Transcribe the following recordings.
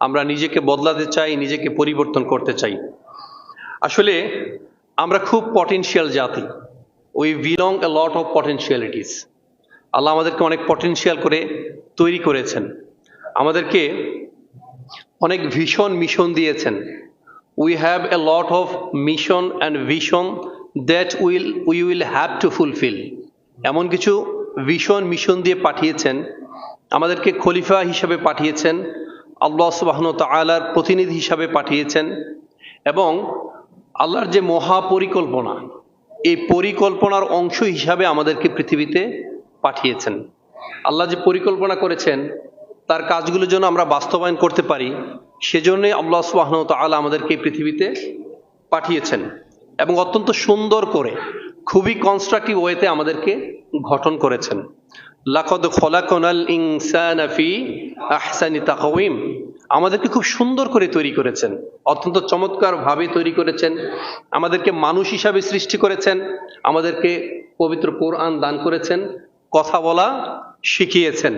আমরা নিজেকে বদলাতে চাই, নিজেকে পরিবর্তন করতে চাই। আসলে আমরা খুব পটেনশিয়াল জাতি। We belong a lot of potentialities Allah আমাদেরকে অনেক পটেনশিয়াল করে তৈরি করেছেন। আমাদেরকে অনেক ভীষণ মিশন দিয়েছেন। We have a lot of mission and vision that will we will have to fulfil এমন কিছু ভীষণ মিশন দিয়ে পাঠিয়েছেন। আমাদেরকে খলিফা হিসাবে পাঠিয়েছেন। আল্লাহ সুবাহন তালার প্রতিনিধি হিসাবে পাঠিয়েছেন এবং আল্লাহর যে মহা পরিকল্পনা এই পরিকল্পনার অংশ হিসাবে আমাদেরকে পৃথিবীতে পাঠিয়েছেন। আল্লাহ যে পরিকল্পনা করেছেন, তার কাজগুলো যেন আমরা বাস্তবায়ন করতে পারি, সেজন্যই আল্লাহ সুবাহন তালা আমাদেরকে পৃথিবীতে পাঠিয়েছেন এবং অত্যন্ত সুন্দর করে, খুবই কনস্ট্রাকটিভ ওয়েতে আমাদেরকে গঠন করেছেন। লাকদ খলাকনাল ইনসান ফি আহসানি তাকওয়িম। আমাদেরকে খুব সুন্দর করে তৈরি করেছেন। অত্যন্ত চমৎকার ভাবে তৈরি করেছেন। আমাদেরকে মানুষ হিসাবে সৃষ্টি করেছেন। আমাদেরকে পবিত্র কোরআন দান করেছেন। কথা বলা শিখিয়েছেন।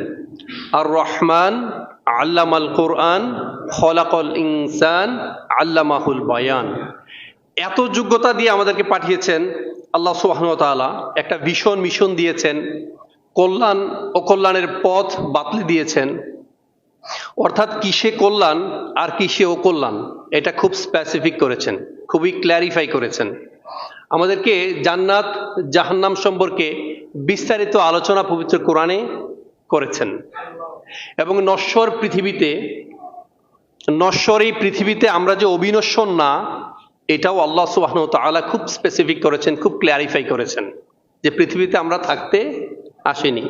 আর রহমান আল্লামাল কোরআন, খলাকল ইনসান, আল্লামাহুল বায়ান। এত যোগ্যতা দিয়ে আমাদেরকে পাঠিয়েছেন। আল্লাহ সুবাহতালা একটা ভীষণ মিশন দিয়েছেন। কল্যাণ ও কল্যাণের পথ বাতলে দিয়েছেন। অর্থাৎ কিসে কল্যাণ আর কিসে ও কল্যাণ, এটা খুব স্পেসিফিক করেছেন, খুবই ক্ল্যারিফাই করেছেন। আমাদেরকে জান্নাত, জাহান্নাম সম্পর্কে বিস্তারিত আলোচনা পবিত্র কোরআনে করেছেন। এবং নশ্বর পৃথিবীতে, নশ্বর এই পৃথিবীতে আমরা যে অবিনশ্বর না, এটাও আল্লাহ সুবাহন তালা খুব স্পেসিফিক করেছেন, খুব ক্ল্যারিফাই করেছেন যে পৃথিবীতে আমরা থাকতে আসেনি।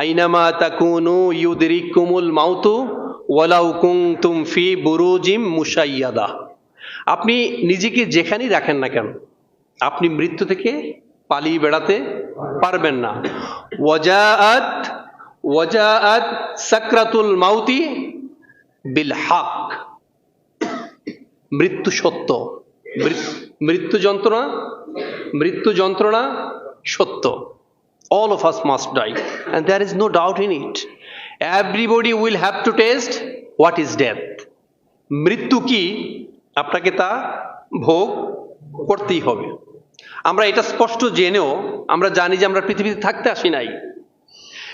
আইনামা তাকুনু ইউদরিক কুমুল মাউতু ওয়ালাউ কুনতুম ফি বুরুজিম মুসাইয়াদা আপনি নিজেকে যেখানেই রাখেন না কেন, আপনি মৃত্যু থেকে পালিয়ে বেড়াতে পারবেন না। ওয়াজাআত ওয়াজাআত সাকরাতুল মাউতি বিল হাক। মৃত্যু সত্য। মৃত্যু যন্ত্রণা মৃত্যু যন্ত্রণা সত্য। All of us must die. And there is no doubt in it. Everybody will have to taste what is death. মৃত্যু কি? আপনাকে তা ভোগ করতেই হবে। আমরা এটা স্পষ্ট জেনেও আমরা জানি যে আমরা পৃথিবীতে থাকতে আসি নাই।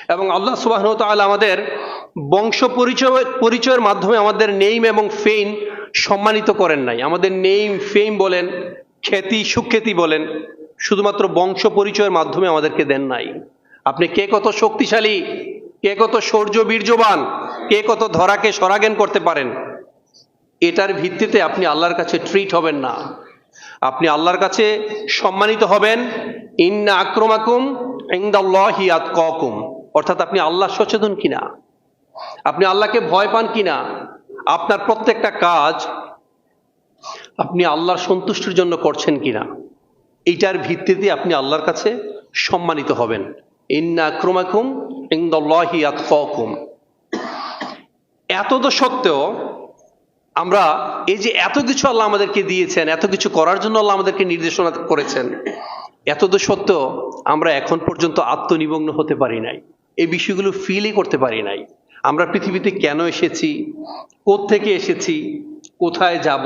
এবং আল্লাহ সুবাহ তাআলা আমাদের বংশ পরিচয়, পরিচয়ের মাধ্যমে আমাদের নেইম এবং ফেম সম্মানিত করেন নাই। আমাদের নেইম ফেম বলেন খ্যাতি সুখ্যাতি বলেন। শুধুমাত্র বংশ পরিচয়ের মাধ্যমে আমাদেরকে দেন নাই। আপনি কে কত শক্তিশালী, কে কত শৌর্য বীর্যবান, কে কত ধরাকে সরাগেন করতে পারেন, এটার ভিত্তিতে আপনি আল্লাহর কাছে ট্রিট হবেন না। আপনি আল্লাহর কাছে সম্মানিত হবেন, ইন্না আক্রমাকুম ইন্দাল্লাহি আতকাকুম অর্থাৎ আপনি আল্লাহ সচেতন কিনা? আপনি আল্লাহকে ভয় পান কিনা? আপনার প্রত্যেকটা কাজ আপনি আল্লাহর সন্তুষ্টির জন্য করছেন কিনা? এইটার ভিত্তিতে আপনি আল্লাহর কাছে সম্মানিত হবেন। ইন্না আক্রমাকুম ইন্দাল্লাহি আতকাকুম এত তো সত্ত্বেও আমরা এই যে এত কিছু আল্লাহ আমাদেরকে দিয়েছেন, এত কিছু করার জন্য আল্লাহ আমাদেরকে নির্দেশনা করেছেন এত তো সত্ত্বেও আমরা এখন পর্যন্ত আত্মনিমগ্ন হতে পারি নাই। এই বিষয়গুলো ফিলই করতে পারি নাই। আমরা পৃথিবীতে কেন এসেছি? থেকে এসেছি? কোথায় যাব?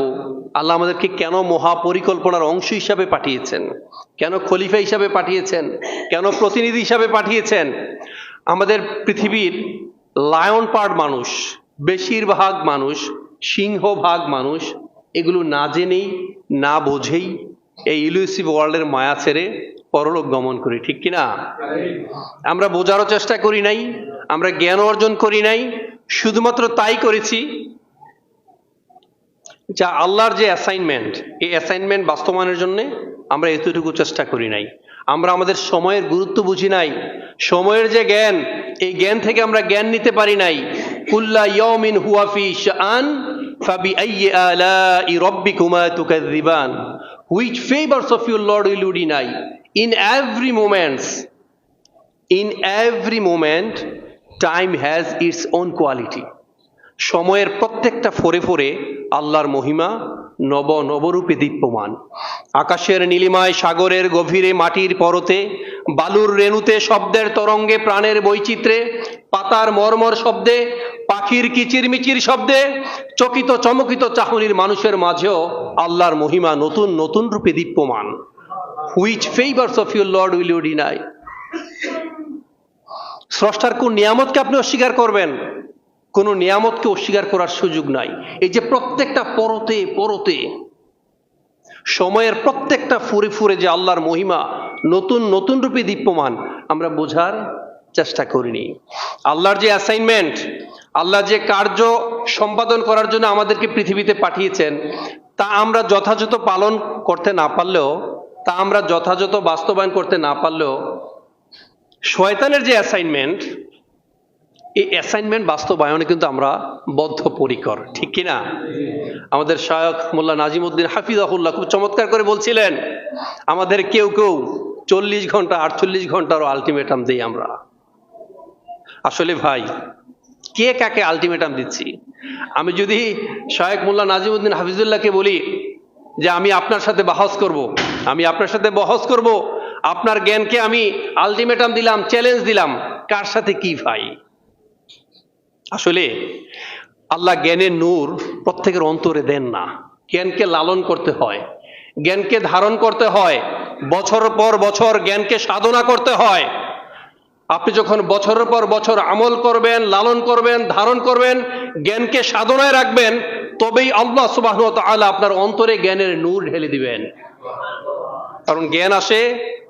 আল্লাহ আমাদেরকে কেন মহাপরিকল্পনার অংশ হিসাবে পাঠিয়েছেন? কেন খলিফা হিসাবে পাঠিয়েছেন? কেন প্রতিনিধি হিসাবে পাঠিয়েছেন? আমাদের পৃথিবীর লায়ন পার্ট মানুষ, বেশিরভাগ মানুষ, সিংহভাগ মানুষ, এগুলো না জেনেই, না বোঝেই এই ইলুসিভ ওয়ার্ল্ডের মায়া ছেড়ে পরলোক গমন করি, ঠিক কিনা আমরা বোঝারও চেষ্টা করি নাই, আমরা জ্ঞান অর্জন করি নাই, শুধুমাত্র তাই করেছি যা আল্লাহর যে অ্যাসাইনমেন্ট এই অ্যাসাইনমেন্ট বাস্তবায়নের জন্য আমরা এতটুকু চেষ্টা করি নাই। আমরা আমাদের সময়ের গুরুত্ব বুঝি নাই। সময়ের যে জ্ঞান, এই জ্ঞান থেকে আমরা জ্ঞান নিতে পারি নাই। কুল্লা ইয়মিন হুয়াফি শান ফাবি আইয়ি আলাই রাব্বিকুমা তুকাযযিবান। Which favors of your lord will you deny? In every moment, in every moment, time has its own quality. সময়ের প্রত্যেকটা ফোরে ফোরে আল্লাহর মহিমা নব নবরূপে দীপ্যমান। আকাশের নীলিমায়, সাগরের গভীরে, মাটির পরতে, বালুর রেণুতে, শব্দের তরঙ্গে, প্রাণের বৈচিত্র্যে, পাতার মর্মর শব্দে, পাখির কিচিরমিচির শব্দে, চকিত চমকিত চাহনির মানুষের মাঝেও আল্লাহর মহিমা নতুন নতুন রূপে দীপ্যমান। Which favours of your lord will you deny স্রষ্টার কোন নিয়ামতকে আপনি অস্বীকার করবেন? কোন নিয়ামতকে অস্বীকার করার সুযোগ নাই। এই যে প্রত্যেকটা পরতে পরতে, সময়ের প্রত্যেকটা ফুরে ফুরে যে আল্লাহর মহিমা নতুন নতুন রূপে দীপ্যমান, আমরা বোঝার চেষ্টা করিনি। আল্লাহর যে অ্যাসাইনমেন্ট আল্লাহ যে কার্য সম্পাদন করার জন্য আমাদেরকে পৃথিবীতে পাঠিয়েছেন, তা আমরা যথাযথ পালন করতে না পারলেও, তা আমরা যথাযথ বাস্তবায়ন করতে না পারলেও, শয়তানের যে অ্যাসাইনমেন্ট এই অ্যাসাইনমেন্ট বাস্তবায়নে কিন্তু আমরা বদ্ধপরিকর, ঠিক কিনা? আমাদের শায়ক মোল্লা নাজিমুদ্দিন হাফিজাহুল্লাহ খুব চমৎকার করে বলছিলেন, আমাদের কেউ কেউ চল্লিশ ঘণ্টা, আটচল্লিশ ঘন্টারও আলটিমেটাম দিই আমরা। আসলে ভাই, কে কাকে আলটিমেটাম দিচ্ছি? আমি যদি শায়েক মোল্লা নাজিমুদ্দিন হাফিজুল্লাহকে বলি যে আমি আপনার সাথে বহস করব। আমি আপনার সাথে বহস করব, আপনার জ্ঞানকে আমি আলটিমেটাম দিলাম চ্যালেঞ্জ দিলাম, কার সাথে কি ভাই? আসলে আল্লাহ জ্ঞানের নূর প্রত্যেকের অন্তরে দেন না। জ্ঞানকে লালন করতে হয়, জ্ঞানকে ধারণ করতে হয়, বছর পর বছর জ্ঞানকে সাধনা করতে হয়। আপনি যখন বছরের পর বছর আমল করবেন, লালন করবেন, ধারণ করবেন, জ্ঞানকে সাধনায় রাখবেন, তবেই আল্লাহ সুবাহ তাআলা আপনার অন্তরে জ্ঞানের নূর ঢেলে দিবেন। কারণ জ্ঞান আসে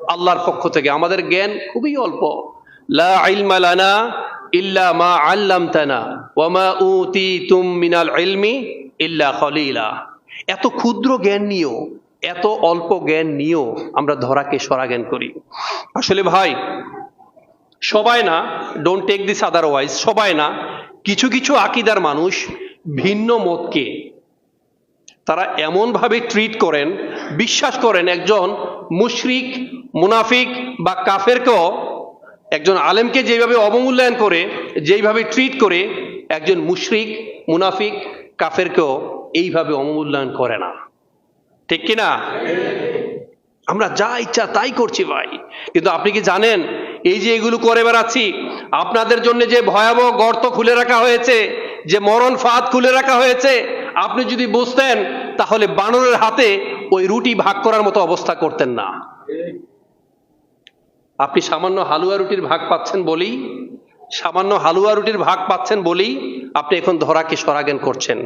আল্লাহর পক্ষ থেকে। আমাদের জ্ঞান খুবই অল্প। লা ইলমা লানা ইল্লা মা আল্লামতানা ওয়া মা উতিতুম মিনাল ইলমি ইল্লা এত ক্ষুদ্র জ্ঞান নিয়েও, এত অল্প জ্ঞান নিয়েও আমরা ধরাকে সরা জ্ঞান করি। আসলে ভাই, সবাই না ডোন্ট টেক দিস আদারওয়াইজ সবাই না, কিছু কিছু আকিদার মানুষ ভিন্ন মতকে তারা এমনভাবে ট্রিট করেন, বিশ্বাস করেন একজন মুশরিক, মুনাফিক বা কাফেরকেও একজন আলেমকে যেভাবে অবমূল্যায়ন করে, যেইভাবে ট্রিট করে, একজন মুশরিক, মুনাফিক, কাফেরকেও এইভাবে অবমূল্যায়ন করে না। ঠিক কিনা? আমরা যা ইচ্ছা তাই করছি ভাই। কিন্তু আপনি কি জানেন, এই যে এগুলো করে বেড়াচ্ছি, আপনাদের জন্য যে ভয়াবহ গর্ত খুলে রাখা হয়েছে, যে মরণ ফাঁদ খুলে রাখা হয়েছে, আপনি যদি বুঝতেন, তাহলে বানরের হাতে ওই রুটি ভাগ করার মতো অবস্থা করতেন না। আপনি সামান্য হালুয়া রুটির ভাগ পাচ্ছেন বলেই, সামান্য হালুয়া রুটির ভাগ পাচ্ছেন বলেই আপনি এখন ধরাকে সরাগেন করছেন।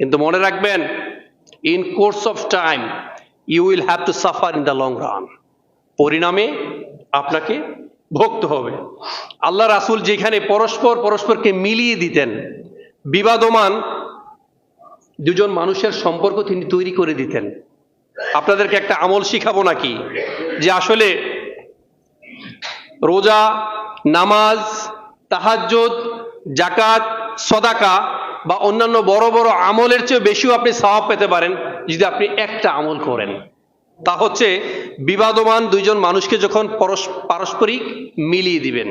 কিন্তু মনে রাখবেন in course of time you will have to suffer in the long run পরিণামে আপনাকে ভুগতে হবে। আল্লাহ রাসুল যেখানে পরস্পর পরস্পরকে মিলিয়ে দিতেন, বিবাদমান দুজন মানুষের সম্পর্ক তিনি তৈরি করে দিতেন। আপনাদেরকে একটা আমল শিখাবো নাকি? যে আসলে রোজা, নামাজ, তাহাজ্জুদ জাকাত সদাকা বা অন্যান্য বড় বড় আমলের চেয়ে বেশিও আপনি সওয়াব পেতে পারেন যদি আপনি একটা আমল করেন। তা হচ্ছে বিবাদমান দুইজন মানুষকে যখন পারস্পরিক মিলিয়ে দিবেন।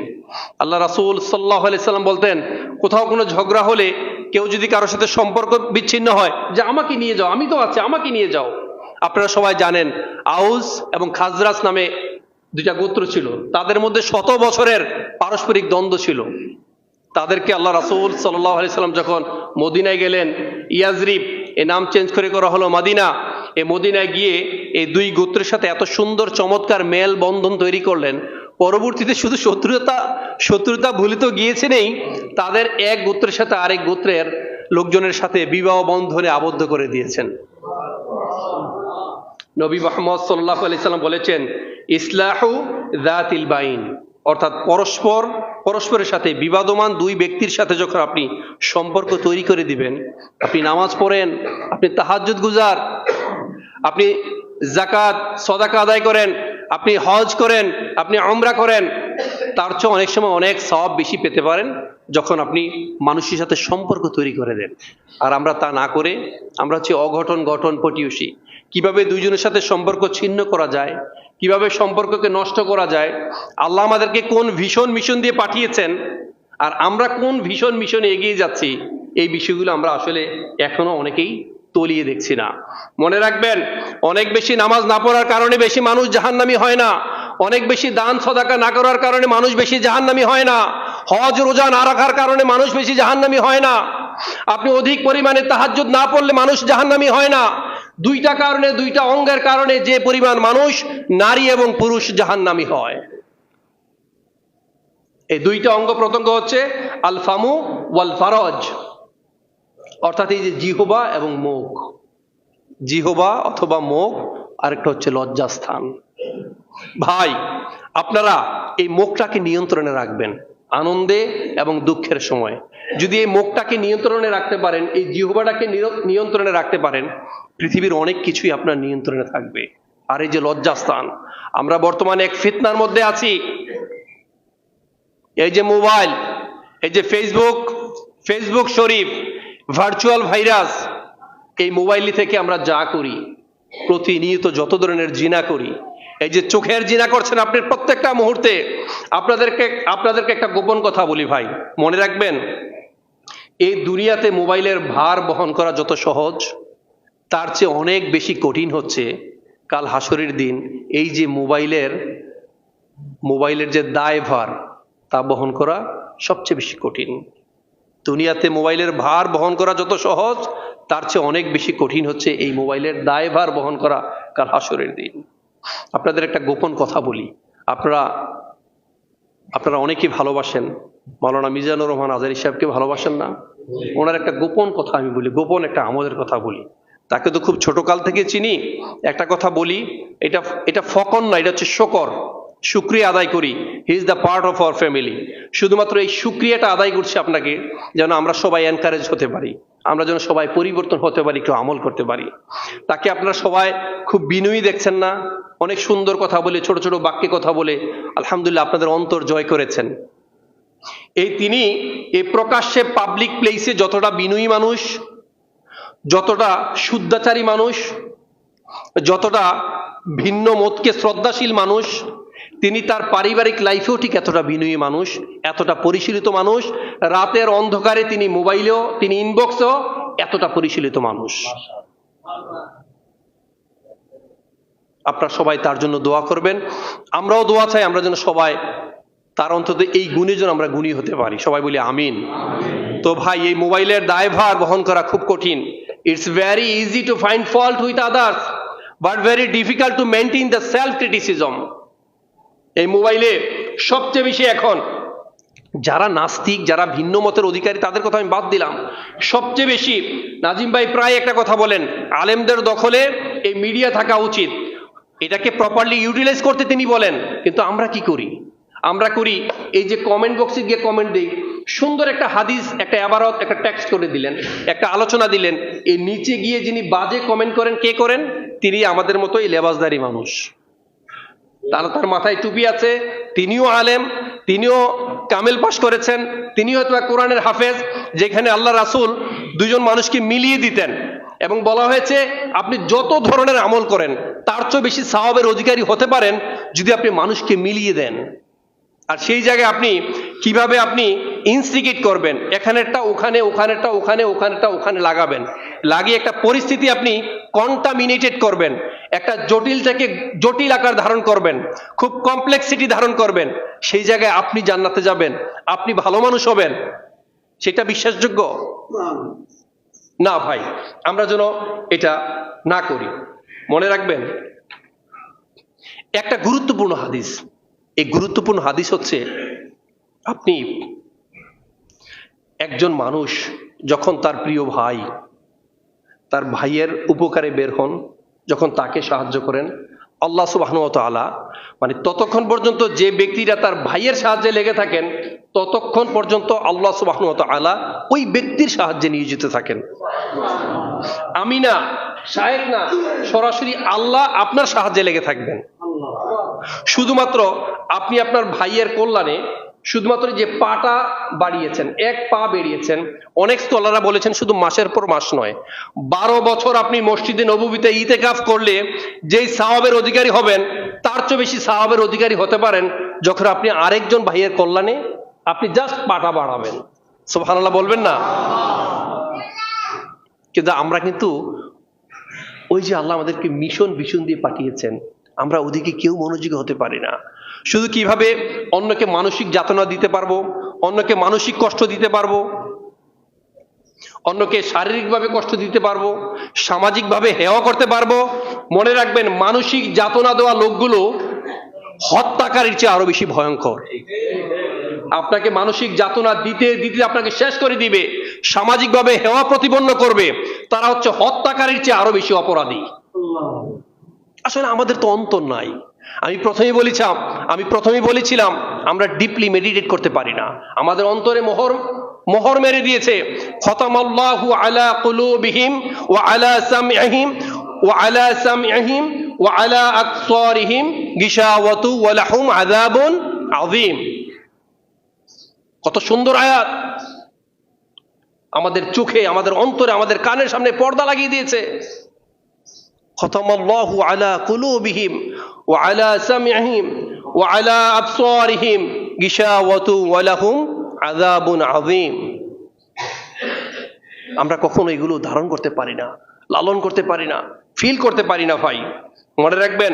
আল্লাহ রাসূল সাল্লাহ সাল্লাম বলতেন, কোথাও কোনো ঝগড়া হলে কেউ যদি কারোর সাথে সম্পর্ক বিচ্ছিন্ন হয়, যে আমাকে নিয়ে যাও, আমি তো আছি, আমাকে নিয়ে যাও। আপনারা সবাই জানেন, আউস এবং খাজরাস নামে দুইটা গোত্র ছিল। তাদের মধ্যে শত বছরের পারস্পরিক দ্বন্দ্ব ছিল। তাদেরকে আল্লাহ রাসূল সাল্লাহ সাল্লাম যখন মদিনায় গেলেন, ইয়াজরিব, এ নাম চেঞ্জ করে করা হলো মাদিনা। এ মদিনায় গিয়ে এই দুই গোত্রের সাথে এত সুন্দর, চমৎকার মেল বন্ধন তৈরি করলেন। পরবর্তীতে শুধু শত্রুতা শত্রুতা ভুলে তো গিয়েছে নেই, তাদের এক গোত্রের সাথে আরেক গোত্রের লোকজনের সাথে বিবাহ বন্ধনে আবদ্ধ করে দিয়েছেন। নবী মোহাম্মদ সাল্লাহ আলি সাল্লাম বলেছেন, ইসলাহু দাতিল বাইন অর্থাৎ পরস্পর, পরস্পরের সাথে বিবাদমান দুই ব্যক্তির সাথে যখন আপনি সম্পর্ক তৈরি করে দিবেন, আপনি নামাজ পড়েন, আপনি তাহাজ্জুদ গুজার, আপনি জাকাত সদাকা আদায় করেন, আপনি হজ করেন, আপনি আমরা করেন, তার চেয়ে অনেক সময় অনেক সব বেশি পেতে পারেন যখন আপনি মানুষের সাথে সম্পর্ক তৈরি করে দেন। আর আমরা তা না করে আমরা হচ্ছে অঘটন গঠন পটিয়সী কীভাবে দুইজনের সাথে সম্পর্ক ছিন্ন করা যায়, কীভাবে সম্পর্ককে নষ্ট করা যায়, আল্লাহ আমাদেরকে কোন ভীষণ মিশন দিয়ে পাঠিয়েছেন, আর আমরা কোন ভীষণ মিশনে এগিয়ে যাচ্ছি, এই বিষয়গুলো আমরা আসলে এখনও অনেকেই তলিয়ে দেখছি না। মনে রাখবেন, অনেক বেশি নামাজ না পড়ার কারণে বেশি মানুষ জাহান্নামি হয় না, অনেক বেশি দান সদাকা না করার কারণে মানুষ বেশি জাহান্নামি হয় না, হজ, রোজা না রাখার কারণে মানুষ বেশি জাহান্নামি হয় না, আপনি অধিক পরিমাণে তাহাজ্জুদ না পড়লে মানুষ জাহান্নামি হয় না দুইটা কারণে, দুইটা অঙ্গের কারণে যে পরিমাণ মানুষ নারী এবং পুরুষ জাহান্নামি হয়। এই দুইটা অঙ্গ প্রত্যঙ্গ হচ্ছে আল ফামু ওয়াল ফারজ অর্থাৎ এই যে জিহবা এবং মুখ। জিহবা অথবা মুখ, আরেকটা হচ্ছে লজ্জাস্থান। ভাই, আপনারা এই মুখটাকে নিয়ন্ত্রণে রাখবেন আনন্দে এবং দুঃখের সময়। যদি এই মুখটাকে নিয়ন্ত্রণে রাখতে পারেন, এই জিহবাটাকে নিয়ন্ত্রণে রাখতে পারেন, পৃথিবীর অনেক কিছুই আপনার নিয়ন্ত্রণে থাকবে। আর এই যে লজ্জাস্থান, আমরা বর্তমানে এক ফিতনার মধ্যে আছি। এই যে মোবাইল, এই যে ফেসবুক ফেসবুক শরীফ, ভার্চুয়াল ভাইরাস, এই মোবাইল থেকে আমরা যা করি, প্রতিনিয়ত যত ধরনের জিনা করি এই যে চোখের জিনা করছেন আপনি প্রত্যেকটা মুহূর্তে, আপনাদেরকে আপনাদেরকে একটা গোপন কথা বলি ভাই, মনে রাখবেন, এই দুনিয়াতে মোবাইলের ভার বহন করা যত সহজ, তার চেয়ে অনেক বেশি কঠিন হচ্ছে কাল হাসরের দিন, এই যে মোবাইলের মোবাইলের যে দায় ভার, তা বহন করা সবচেয়ে বেশি কঠিন। দুনিয়াতে মোবাইলের ভার বহন করা যত সহজ, তার চেয়ে অনেক বেশি কঠিন হচ্ছে এই মোবাইলের দায়ভার বহন করা কাল হাসরের দিন। আপনাদের একটা গোপন কথা বলি। আপনারা আপনারা অনেকেই ভালোবাসেন। মাওলানা মিজানুর রহমান আজারি সাহেবকে ভালোবাসেন না? ওনার একটা গোপন কথা আমি বলি, গোপন একটা আমাদের কথা বলি। তাকে তো খুব ছোটকাল থেকে চিনি। একটা কথা বলি, এটা এটা ফকর না, এটা হচ্ছে শকর। শুক্রিয়া আদায় করি। He is the part of our family শুধুমাত্র এই শুক্রিয়াটা আদায় করছি আপনাকে, যেন আমরা সবাই এনকারেজ হতে পারি। আমরা যেন সবাই পরিবর্তন হতে পারি, একটু আমল করতে পারি। তাকে আপনারা সবাই খুব বিনয়ী দেখছেন না? অনেক সুন্দর কথা বলে, ছোট ছোট বাক্যে কথা বলে, আলহামদুলিল্লাহ আপনাদের অন্তর জয় করেছেন। এই তিনি এই প্রকাশ্যে পাবলিক প্লেসে যতটা বিনয়ী মানুষ, যতটা শুদ্ধাচারী মানুষ, যতটা ভিন্ন মতকে শ্রদ্ধাশীল মানুষ তিনি তার পারিবারিক লাইফেও ঠিক এতটা বিনয়ী মানুষ, এতটা পরিশীলিত মানুষ। রাতের অন্ধকারে তিনি মোবাইলেও, তিনি ইনবক্সেও এতটা পরিশীলিত মানুষ। আপনারা সবাই তার জন্য দোয়া করবেন। আমরাও দোয়া চাই, আমরা যেন সবাই তার অন্তত এই গুণে যেন আমরা গুণী হতে পারি। সবাই বলি আমিন। তো ভাই, এই মোবাইলের দায়ভার বহন করা খুব কঠিন। It's very easy to find fault with others but very difficult to maintain the self criticism এই মোবাইলে সবচেয়ে বেশি এখন যারা নাস্তিক, যারা ভিন্ন মতের অধিকারী, তাদের কথা আমি বাদ দিলাম। সবচেয়ে বেশি নাজিম ভাই প্রায় একটা কথা বলেন, আলেমদের দখলে এই মিডিয়া থাকা উচিত। এটাকে প্রপারলি ইউটিলাইজ করতে তিনি বলেন। কিন্তু আমরা কি করি? আমরা করি এই যে কমেন্ট বক্সে গিয়ে কমেন্ট দিই। সুন্দর একটা হাদিস, একটা আবারত, একটা টেক্সট করে দিলেন, একটা আলোচনা দিলেন। এই নিচে গিয়ে যিনি বাজে কমেন্ট করেন, কে করেন? তিনি আমাদের মতো এই লেবাসদারি মানুষ। তার তার মাথায় টুপি আছে, তিনিও আলেম, তিনিও কামেল পাশ করেছেন, তিনি হয়তো কোরআনের হাফেজ, যেখানে আল্লাহ রাসুল দুজন মানুষকে মিলিয়ে দিতেন। এবং বলা হয়েছে, আপনি যত ধরনের আমল করেন, তার চেয়ে বেশি সাহাবের অধিকারী হতে পারেন যদি আপনি মানুষকে মিলিয়ে দেন। আর সেই জায়গায় আপনি কীভাবে আপনি ইনস্টিগেট করবেন? এখানেরটা, ওখানে, ওখানেরটা ওখানে ওখানেরটা, ওখানে লাগাবেন। লাগিয়ে একটা পরিস্থিতি আপনি কন্টামিনেটেড করবেন। একটা জটিল থেকে জটিল আকার ধারণ করবেন। খুব কমপ্লেক্সিটি ধারণ করবেন। সেই জায়গায় আপনি জান্নাতে যাবেন। আপনি ভালো মানুষ হবেন। সেটা বিশ্বাসযোগ্য? না ভাই, আমরা যেন এটা না করি। মনে রাখবেন, একটা গুরুত্বপূর্ণ হাদিস। এই গুরুত্বপূর্ণ হাদিস হচ্ছে, আপনি একজন মানুষ যখন তার প্রিয় ভাই, তার ভাইয়ের উপকারে বের হন, যখন তাকে সাহায্য করেন, আল্লাহ সুবাহনতালা মানে ততক্ষণ পর্যন্ত যে ব্যক্তিরা তার ভাইয়ের সাহায্যে লেগে থাকেন, ততক্ষণ পর্যন্ত আল্লাহ সুবাহনতালা ওই ব্যক্তির সাহায্যে নিয়োজিত থাকেন। আমি না শায়েক না, সরাসরি আল্লাহ আপনার সাহায্যে লেগে থাকবেন। শুধুমাত্র আপনি আপনার ভাইয়ের কল্যাণে শুধুমাত্র যে পাটা বাড়িয়েছেন, এক পা বেরিয়েছেন অনেক স্কলাররা বলেছেন শুধু মাসের পর মাস নয়। বারো বছর আপনি মসজিদে নবীতে ইতেকাফ করলে যেই সাহাবের অধিকারী হবেন, তার চেয়ে বেশি সাহাবের অধিকারী হতে পারেন যখন আপনি আরেকজন ভাইয়ের কল্যাণে আপনি জাস্ট পাটা বাড়াবেন। সোহানাল্লাহ বলবেন না? কিন্তু আমরা কিন্তু ওই যে আল্লাহ আমাদেরকে মিশন ভীষণ দিয়ে পাঠিয়েছেন। আমরা ওদিকে কেউ মনোযোগী হতে পারি না। শুধু কীভাবে অন্যকে মানসিক যাতনা দিতে পারব, অন্যকে মানসিক কষ্ট দিতে পারব, অন্যকে শারীরিকভাবে কষ্ট দিতে পারব, সামাজিকভাবে হেওয়া করতে পারব, মনে রাখবেন মানসিক যাতনা দেওয়া লোকগুলো হত্যাকারীর চেয়ে আরও বেশি ভয়ঙ্কর। আপনাকে মানসিক যাতনা দিতে দিতে আপনাকে শেষ করে দিবে, সামাজিকভাবে হেওয়া প্রতিপন্ন করবে, তারা হচ্ছে হত্যাকারীর চেয়ে আরও বেশি অপরাধী। আসলে আমাদের তো অন্তর নাই। আমি প্রথমেই বলেছিলাম, আমি প্রথমেই বলেছিলাম, আমরা ডিপলি মেডিটেট করতে পারি না। আমাদের অন্তরে মোহর মোহর মেরে দিয়েছে, খতামাল্লাহু আলা কুলুবিহিম ওয়া আলা সামইহিম ওয়া আলা সামইহিম ওয়া আলা আকসারিহিম গিশাওয়াতু ওয়া লাহুম আযাবুন আযীম। কত সুন্দর আয়াত। আমাদের চোখে, আমাদের অন্তরে, আমাদের কানের সামনে পর্দা লাগিয়ে দিয়েছে। ختم الله على قلوبهم وعلى سمعهم وعلى أبصارهم غشاوة ولهم عذاب عظيم আমরা কখনো এগুলো ধারণ করতে পারি না লালন করতে পারি না ফিল করতে পারি না ভাই মনে রাখবেন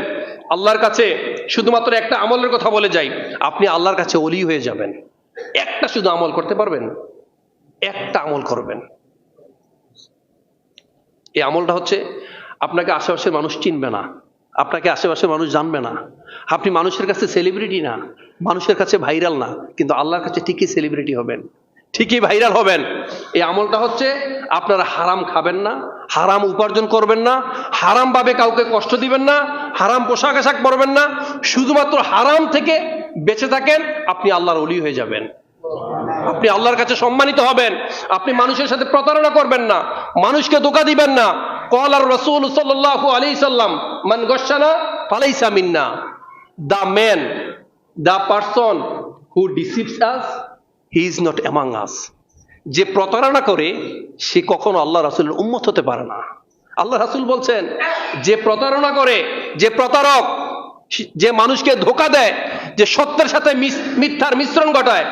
আল্লাহর কাছে শুধুমাত্র একটা আমলের কথা বলে যাই আপনি আল্লাহর কাছে অলি হয়ে যাবেন একটা শুধু আমল করতে পারবেন একটা আমল করবেন এই আমলটা হচ্ছে আপনাকে আশেপাশের মানুষ চিনবে না। আপনাকে আশেপাশের মানুষ জানবে না। আপনি মানুষের কাছে সেলিব্রিটি না। মানুষের কাছে ভাইরাল না। কিন্তু আল্লাহর কাছে ঠিকই সেলিব্রিটি হবেন। ঠিকই ভাইরাল হবেন। এই আমলটা হচ্ছে, আপনারা হারাম খাবেন না, হারাম উপার্জন করবেন না হারামভাবে কাউকে কষ্ট দিবেন না, হারাম পোশাক আশাক পরবেন না, শুধুমাত্র হারাম থেকে বেঁচে থাকেন, আপনি আল্লাহর অলি হয়ে যাবেন। আপনি আল্লাহর কাছে সম্মানিত হবেন। আপনি মানুষের সাথে প্রতারণা করবেন না। মানুষকে ধোকা দিবেন না। কল আর রসুল সাল্লাহ আলী সাল্লাম মান গসানা ফালাইসা মিন্না the man the person who deceives us he is not among us যে প্রতারণা করে, সে কখনো আল্লাহ রাসুলের উন্মত হতে পারে না। আল্লাহ রাসুল বলছেন, যে প্রতারণা করে, যে প্রতারক, যে মানুষকে ধোকা দেয়, যে সত্যের সাথে মিথ্যার মিশ্রণ ঘটায়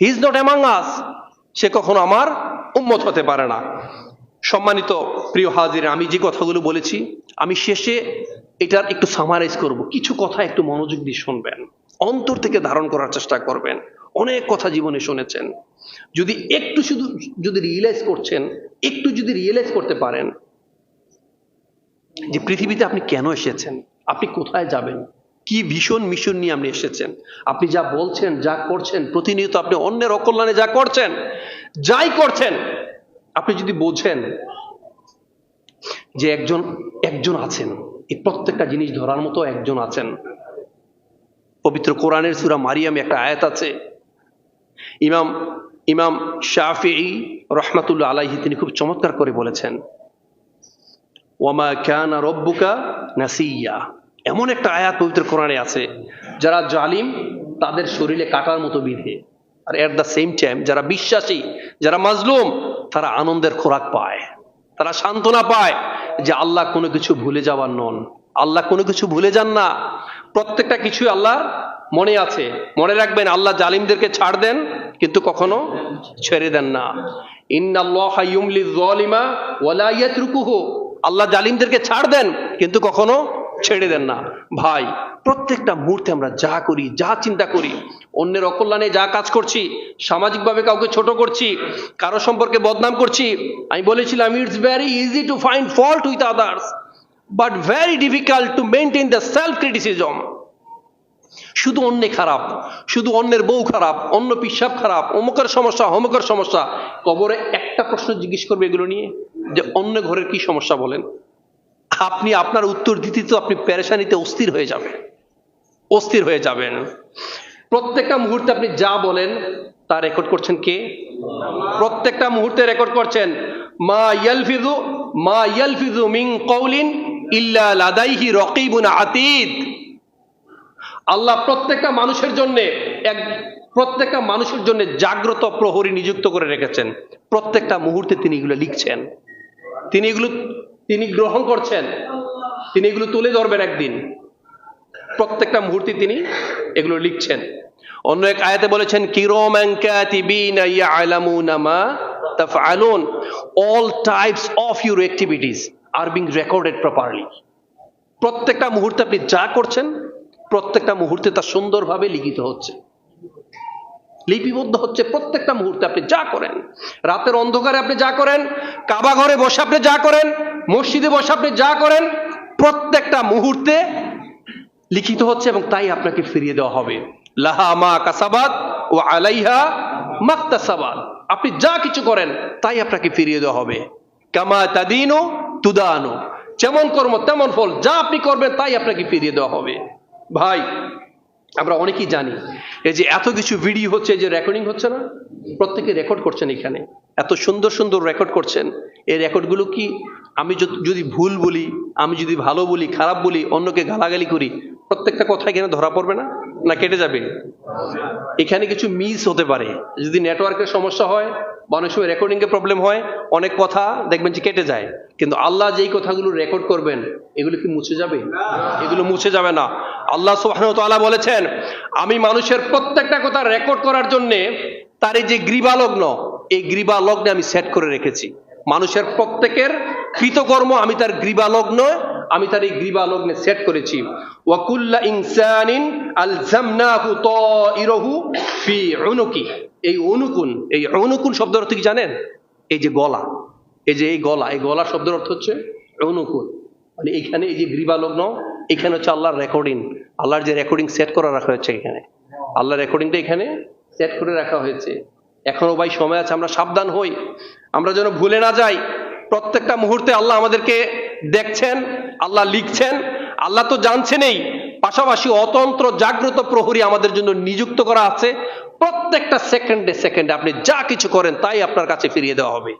he is not among us সে কখনো আমার উন্মত হতে পারে না। সম্মানিত প্রিয় হাজির, আমি যে কথাগুলো বলেছি, আমি শেষে এটার একটু সামারাইজ করব। কিছু কথা একটু মনোযোগ দিয়ে শুনবেন, অন্তর থেকে ধারণ করার চেষ্টা করবেন। অনেক কথা জীবনে শুনেছেন। যদি একটু শুধু, যদি রিয়েলাইজ করছেন, একটু যদি রিয়েলাইজ করতে পারেন যে পৃথিবীতে আপনি কেন এসেছেন, আপনি কোথায় যাবেন, কি ভীষণ মিশন নিয়ে আপনি এসেছেন, আপনি যা বলছেন, যা করছেন, প্রতিনিয়ত আপনি অন্যের অকল্যাণে যা করছেন, যাই করছেন আপনি যদি বোঝেন যে একজন একজন আছেন, এই প্রত্যেকটা জিনিস ধরার মতো একজন আছেন। পবিত্র কোরআনের সুরা মারিয়ামে একটা আয়াত আছে। ইমাম ইমাম শাফি রহমাতুল্লাহ আলাইহি তিনি খুব চমৎকার করে বলেছেন, ওয়ামা কানা রব্বুকা নাসিয়া। এমন একটা আয়াত পবিত্র কোরআনে আছে, যারা জালিম, তাদের শরীরে কাটার মতো বিধে। আর এট দ্য সেম টাইম যারা বিশ্বাসী, যারা মাজলুম, তারা আনন্দের খোরাক পায়। তারা সান্ত্বনা পায় যে আল্লাহ কোনো কিছু ভুলে যাওয়ার নন। আল্লাহ কোনো কিছু ভুলে যান না। প্রত্যেকটা কিছু আল্লাহর মনে আছে। মনে রাখবেন, আল্লাহ জালিমদেরকে ছাড় দেন, কিন্তু কখনো ছেড়ে দেন না। আল্লাহ জালিমদেরকে ছাড় দেন, কিন্তু কখনো ছেড়ে দেন না। ভাই, প্রত্যেকটা মুহূর্তে আমরা যা করি, যা চিন্তা করি অন্যের অকল্যাণে যা কাজ করছি, সামাজিকভাবে কাউকে ছোট করছি, কারও সম্পর্কে বদনাম করছি, আমি বলেছিলাম it's very easy to find fault with others but very difficult to maintain the self criticism শুধু অন্যে খারাপ, শুধু অন্যের বউ খারাপ, অন্য পিসাব খারাপ, অমুকের সমস্যা অমুকের সমস্যা। কবরে একটা প্রশ্ন জিজ্ঞেস করবে এগুলো নিয়ে, যে অন্য ঘরের কি সমস্যা বলেন? আপনি আপনার উত্তর দিতে তো আপনি প্যারেশানিতে অস্থির হয়ে যাবেন, অস্থির হয়ে যাবেন। প্রত্যেকটা মুহূর্তে আপনি যা বলেন, তা রেকর্ড করছেন কে? প্রত্যেকটা মুহূর্তে রেকর্ড করছেন। মা ইয়ালফিজু মা ইয়ালফিজু মিন কওলিন ইল্লা লাদাইহি রকিবুন আতীদ। আল্লাহ প্রত্যেকটা মানুষের জন্য, এক, প্রত্যেকটা মানুষের জন্য জাগ্রত প্রহরী নিযুক্ত করে রেখেছেন। প্রত্যেকটা মুহূর্তে তিনি এগুলো লিখছেন। তিনি এগুলো, তিনি গ্রহণ করছেন। তিনি এগুলো তুলে ধরবেন একদিন। প্রত্যেকটা মুহূর্তে তিনি এগুলো লিখছেন। অন্য এক আয়াতে বলেছেন all types of your activities are being recorded properly প্রত্যেকটা মুহূর্তে আপনি যা করছেন, প্রত্যেকটা মুহূর্তে তা সুন্দরভাবে লিখিত হচ্ছে। লিপিবদ্ধ হচ্ছে প্রত্যেকটা মুহূর্তে আপনি যা করেন। রাতের অন্ধকারে আপনি যা করেন কাবা ঘরে বসে আপনি যা করেন, মসজিদে বসে আপনি যা করেন, প্রত্যেকটা মুহূর্তে লিখিত হচ্ছে এবং তাই আপনাকে ফিরিয়ে দেওয়া হবে। লাহা মা কাসাবাদ ও আলাইহা মাক্তাসাবাদ আপনি যা কিছু করেন, তাই আপনাকে ফিরিয়ে দেওয়া হবে। কামা তাদিনো তুদানো। যেমন কর্ম, তেমন ফল। যা আপনি করবেন, তাই আপনাকে ফিরিয়ে দেওয়া হবে। ভাই, আমরা অনেকেই জানি, এই যে এত কিছু ভিডিও হচ্ছে যে রেকর্ডিং হচ্ছে না? প্রত্যেকে রেকর্ড করছেন এখানে। এত সুন্দর সুন্দর রেকর্ড করছেন। এই রেকর্ডগুলো কি আমি যদি ভুল বলি, আমি যদি ভালো বলি, খারাপ বলি, অন্যকে গালাগালি করি প্রত্যেকটা কথা এখানে ধরা পড়বে না না কেটে যাবে। এখানে কিছু মিস হতে পারে। যদি নেটওয়ার্কের সমস্যা হয় বা অনেক সময় রেকর্ডিং এর প্রবলেম হয়, অনেক কথা দেখবেন যে কেটে যায়। কিন্তু আল্লাহ যেই কথাগুলো রেকর্ড করবেন, এগুলো কি মুছে যাবে? এগুলো মুছে যাবে না। আল্লাহ তাআলা বলেছেন, আমি মানুষের প্রত্যেকটা কথা রেকর্ড করার জন্য তার এই যে গ্রীবালগ্ন, এই গ্রীবালগ্নে আমি সেট করে রেখেছি। মানুষের প্রত্যেকের কৃতকর্ম আমি তার গ্রীবালগ্ন আমি তার এই গ্রীবালগ্নে সেট করেছি। ওয়াকুল্লা ইনসানিন আলজামনাহু তাইরাহু ফি উনুকি। এই অনুকুন এই অনুকুন শব্দের অর্থ কি জানেন? এই যে গলা। এই যে এই গলা এই গলা শব্দের অর্থ হচ্ছে অনুকুন মানে এখানে এই যে গ্রীবালগ্ন এখানে হচ্ছে আল্লাহর রেকর্ডিং আল্লাহর যে রেকর্ডিং সেট করা রাখা হয়েছে এখানে। আল্লাহর রেকর্ডিংটা এখানে সেট করে রাখা হয়েছে। এখনও ভাই সময় আছে, আমরা সাবধান হই। আমরা যেন ভুলে না যাই। প্রত্যেকটা মুহূর্তে আল্লাহ আমাদেরকে দেখছেন, আল্লাহ লিখছেন, আল্লাহ তো জানছেনই। পাশাপাশি অতন্ত্র জাগ্রত প্রহরী আমাদের জন্য নিযুক্ত করা আছে। প্রত্যেকটা সেকেন্ডে সেকেন্ডে আপনি যা কিছু করেন তাই আপনার কাছে ফিরিয়ে দেওয়া হবে।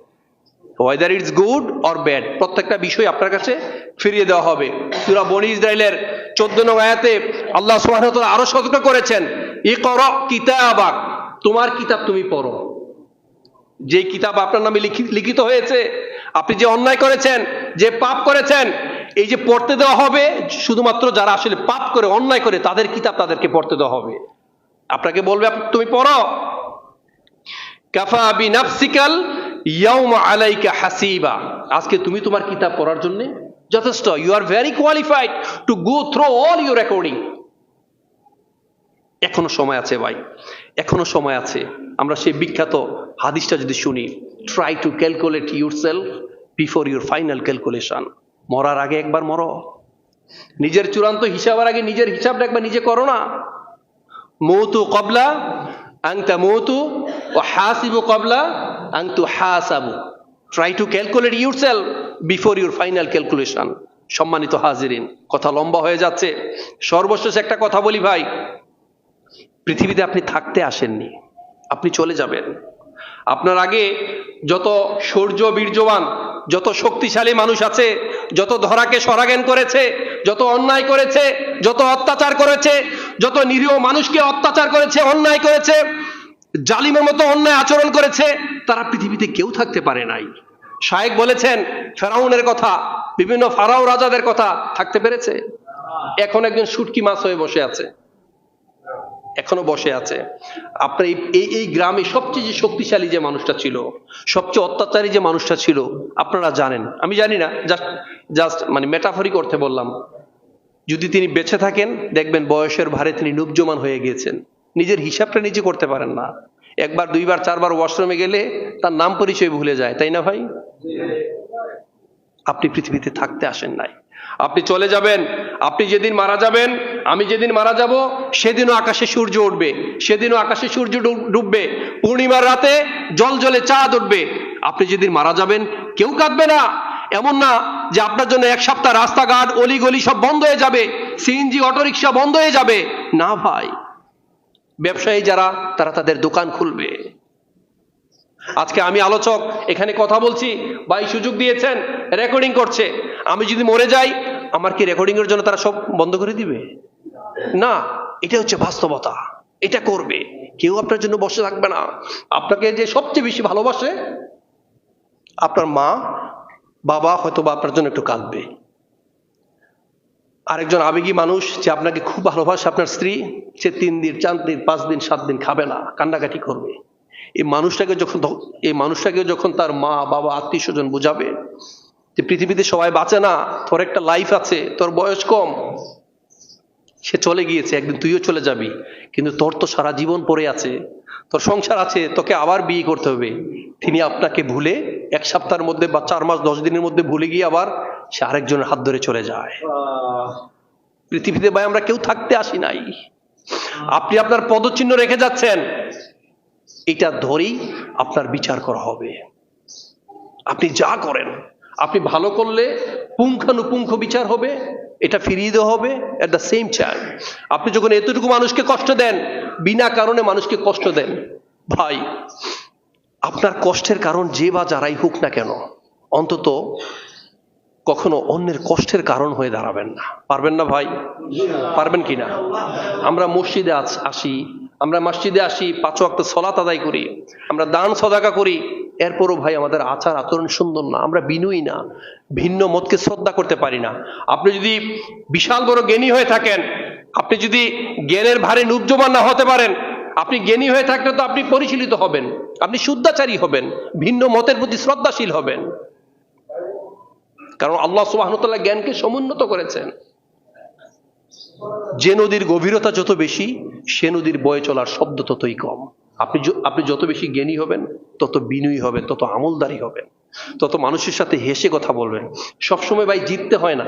Whether it's good or bad প্রত্যেকটা বিষয় আপনার কাছে ফিরিয়ে দেওয়া হবে। সুরা বনি ইসরায়েলের চোদ্দ নং আয়াতে আল্লাহ তাআলা আরও সতর্ক করেছেন, ইকরা কিতাবাক তোমার কিতাব তুমি পড়ো। যে কিতাব আপনার নামে লিখি- লিখিত হয়েছে আপনি যে অন্যায় করেছেন, যে পাপ করেছেন, এই যে পড়তে দেওয়া হবে, শুধুমাত্র যারা আসলে পাপ করে, অন্যায় করে, তাদের কিতাব তাদেরকে পড়তে দেওয়া হবে। আপনাকে বলবে, তুমি পড়ো? কাফা বিনাফসিকাল ইয়াউমা আলাইকা হাসিবা। আজকে তুমি তোমার কিতাব পড়ার জন্য যথেষ্ট। You are very qualified to go through all your recording এখনও সময় আছে ভাই, এখনও সময় আছে। আমরা সেই বিখ্যাত হাদিসটা যদি শুনি try to calculate yourself before your final calculation মরার আগে একবার মরো। নিজের চূড়ান্ত হিসাবের আগে নিজের হিসাবটা একবার নিজে করো না। মৌতু কবলা আংতা মৌতু, ও হাসিবু কবলা আংতু হাসাবু। Try to calculate yourself before your final calculation সম্মানিত হাজিরিন, কথা লম্বা হয়ে যাচ্ছে। সর্বশেষ একটা কথা বলি ভাই। পৃথিবীতে আপনি থাকতে আসেননি, আপনি চলে যাবেন। আপনার আগে যত শৌর্য বীর্যবান যত শক্তিশালী মানুষ আছে, যত ধরাকে সরাগেন করেছে, যত অন্যায় করেছে, যত অত্যাচার করেছে, যত নিরীহ মানুষকে অত্যাচার করেছে, অন্যায় করেছে, জালিমের মতো অন্যায় আচরণ করেছে, তারা পৃথিবীতে কেউ থাকতে পারে নাই। শায়েক বলেছেন, ফেরাউনের কথা, বিভিন্ন ফারাও রাজাদের কথা থাকতে পেরেছে। এখন একজন শুটকি মাছ হয়ে বসে আছে। এখনও বসে আছে। আপনার এই, এই- গ্রামে সবচেয়ে যে শক্তিশালী যে মানুষটা ছিল, সবচেয়ে অত্যাচারী যে মানুষটা ছিল, আপনারা জানেন। আমি জানি না জাস্ট জাস্ট মানে মেটাফরি করতে বললাম। যদি তিনি বেঁচে থাকেন, দেখবেন বয়সের ভারে তিনি নুবজমান হয়ে গিয়েছেন। নিজের হিসাবটা নিজে করতে পারেন না। একবার, দুইবার, চারবার ওয়াশরুমে গেলে তার নাম পরিচয় ভুলে যায়, তাই না ভাই? আপনি পৃথিবীতে থাকতে আসেন নাই। আপনি চলে যাবেন, আপনি যেদিন মারা যাবেন, আমি যেদিন মারা যাব, সেদিনও আকাশে সূর্য উঠবে, সেদিনও আকাশে সূর্য ডুববে, পূর্ণিমার রাতে জল জলে চাঁদ উঠবে। আপনি যেদিন মারা যাবেন, কেউ কাঁদবে না। এমন না যে আপনার জন্য এক সপ্তাহ রাস্তাঘাট, অলিগলি সব বন্ধ হয়ে যাবে সিএনজি অটোরিকশা বন্ধ হয়ে যাবে। না ভাই। ব্যবসায়ী যারা, তারা তাদের দোকান খুলবে। আজকে আমি আলোচক, এখানে কথা বলছি, ভাই সুযোগ দিয়েছেন রেকর্ডিং করছে। আমি যদি মরে যাই, আমার কি রেকর্ডিং এর জন্য তারা সব বন্ধ করে দিবে? না, এটা হচ্ছে বাস্তবতা। এটা করবে। কেউ আপনার জন্য বসে থাকবে না। আপনাকে যে সবচেয়ে বেশি ভালোবাসে, আপনার মা, বাবা হয়তো বা আপনার জন্য একটু কাঁদবে। আরেকজন আবেগী মানুষ যে আপনাকে খুব ভালোবাসে, আপনার স্ত্রী, সে তিন দিন, চার দিন, পাঁচ দিন, সাত দিন খাবে না, কান্নাকাটি করবে। এই মানুষটাকে যখন এই মানুষটাকে যখন তার মা, বাবা, আত্মীয় স্বজন বুঝাবে যে পৃথিবীতে সবাই বাঁচে না, তোর একটা লাইফ আছে, তোর বয়স কম, সে চলে গিয়েছে, একদিন তুইও চলে যাবি। কিন্তু তোর তো সারা জীবন পড়ে আছে, তোর সংসার আছে, তোকে আবার বিয়ে করতে হবে। তিনি আপনাকে ভুলে এক সপ্তাহের মধ্যে বা চার মাস, দশ দিনের মধ্যে ভুলে গিয়ে আবার সে আরেকজনের হাত ধরে চলে যায়। পৃথিবীতে ভাই আমরা কেউ থাকতে আসি নাই। আপনি আপনার পদচিহ্ন রেখে যাচ্ছেন। এটা ধরেই আপনার বিচার করা হবে। আপনি যা করেন, আপনি ভালো করলে পুঙ্খানুপুঙ্খ বিচার হবে, এটা ফিরিয়ে দেওয়া হবে এট দ্য সেম টাইম আপনি যখন এতটুকু মানুষকে কষ্ট দেন, বিনা কারণে মানুষকে কষ্ট দেন, ভাই, আপনার কষ্টের কারণ যে বা যারাই হোক না কেন, অন্তত কখনো অন্যের কষ্টের কারণ হয়ে দাঁড়াবেন না। পারবেন না ভাই? পারবেন কি না আমরা মসজিদে আস- আসি আমরা মসজিদে আসি, পাঁচ ওয়াক্ত সলাত আদায় করি, আমরা দান সদাকা করি, এরপরও ভাই আমাদের আচার আচরণ সুন্দর না, আমরা বিনয়ী না, ভিন্ন মতকে শ্রদ্ধা করতে পারি না। আপনি যদি বিশাল বড় জ্ঞানী হয়ে থাকেন, আপনি যদি জ্ঞানের ভারে নুব্জমান না হতে পারেন, আপনি জ্ঞানী হয়ে থাকলে তো আপনি পরিশীলিত হবেন, আপনি শুদ্ধাচারী হবেন, ভিন্ন মতের প্রতি শ্রদ্ধাশীল হবেন। কারণ আল্লাহ সুবাহতাল্লাহ জ্ঞানকে সমুন্নত করেছেন। যে নদীর গভীরতা যত বেশি, সে নদীর বয়ে চলার শব্দ ততই কম। আপনি আপনি যত বেশি জ্ঞানী হবেন, তত বিনয়ী হবেন, তত আমলদারি হবেন, তত মানুষের সাথে হেসে কথা বলবেন। সবসময় ভাই জিততে হয় না,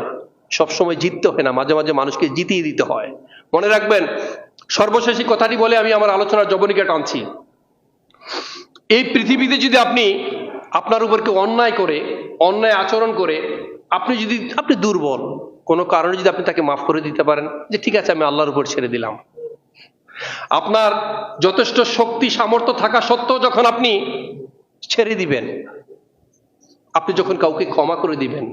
সবসময় জিততে হয় না, মাঝে মাঝে মানুষকে জিতিয়ে দিতে হয়। মনে রাখবেন, সর্বশেষ কথাটি বলে আমি আমার আলোচনার জবনিকা টানছি। এই পৃথিবীতে যদি আপনি আপনার উপর কেউ অন্যায় করে, অন্যায় আচরণ করে, আপনি যদি, আপনি দুর্বল কোনো কারণে যদি আপনি তাকে মাফ করে দিতে পারেন, যে ঠিক আছে, আমি আল্লাহর উপর ছেড়ে দিলাম। আপনার যথেষ্ট শক্তি, সামর্থ্য থাকা সত্ত্বেও যখন আপনি ছেড়ে দিবেন, আপনি যখন কাউকে ক্ষমা করে দিবেন,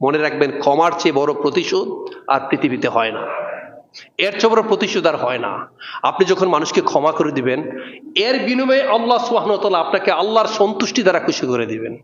মনে রাখবেন ক্ষমার চেয়ে বড় প্রতিশোধ আর পৃথিবীতে হয় না। এর চেয়ে বড় প্রতিশোধ আর হয় না। আপনি যখন মানুষকে ক্ষমা করে দিবেন, এর বিনিময়ে আল্লাহ সুহানতলা আপনাকে আল্লাহর সন্তুষ্টি দ্বারা খুশি করে দিবেন।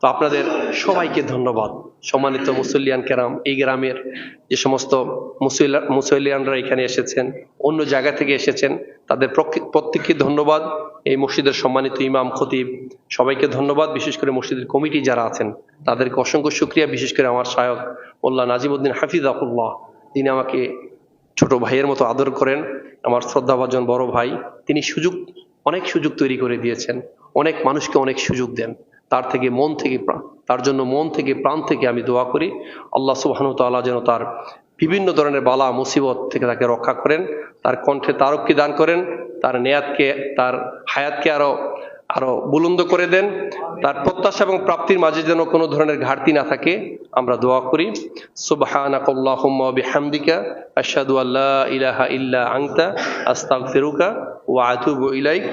তো আপনাদের সবাইকে ধন্যবাদ। সম্মানিত মুসল্লিয়ান কেরাম, এই গ্রামের যে সমস্ত মুসল্লা মুসল্লিয়ানরা এখানে এসেছেন, অন্য জায়গা থেকে এসেছেন, তাদের প্রত্যেক- প্রত্যেককে ধন্যবাদ। এই মসজিদের সম্মানিত ইমাম, খতিব, সবাইকে ধন্যবাদ। বিশেষ করে মসজিদের কমিটি যারা আছেন, তাদেরকে অসংখ্য শুক্রিয়া। বিশেষ করে আমার শায়ক মোল্লা নাজিমুদ্দিন হাফিজাকুল্লাহ তিনি আমাকে ছোট ভাইয়ের মতো আদর করেন। আমার শ্রদ্ধাভাজন বড় ভাই, তিনি সুযোগ অনেক সুযোগ তৈরি করে দিয়েছেন। অনেক মানুষকে অনেক সুযোগ দেন। তার থেকে মন থেকে তার জন্য মন থেকে, প্রাণ থেকে আমি দোয়া করি। আল্লাহ সুবাহন তাল্লাহ যেন তার বিভিন্ন ধরনের বালা, মুসিবত থেকে তাকে রক্ষা করেন, তার কণ্ঠে তারককে দান করেন, তার নেয়াতকে, তার হায়াতকে আরও আরও বুলন্দ করে দেন। তার প্রত্যাশা এবং প্রাপ্তির মাঝে যেন কোনো ধরনের ঘাটতি না থাকে, আমরা দোয়া করি। আশহাদু আল্লা ইলাহা ইল্লা আনতা, আস্তাগফিরুকা ও আতুবু ইলাইক।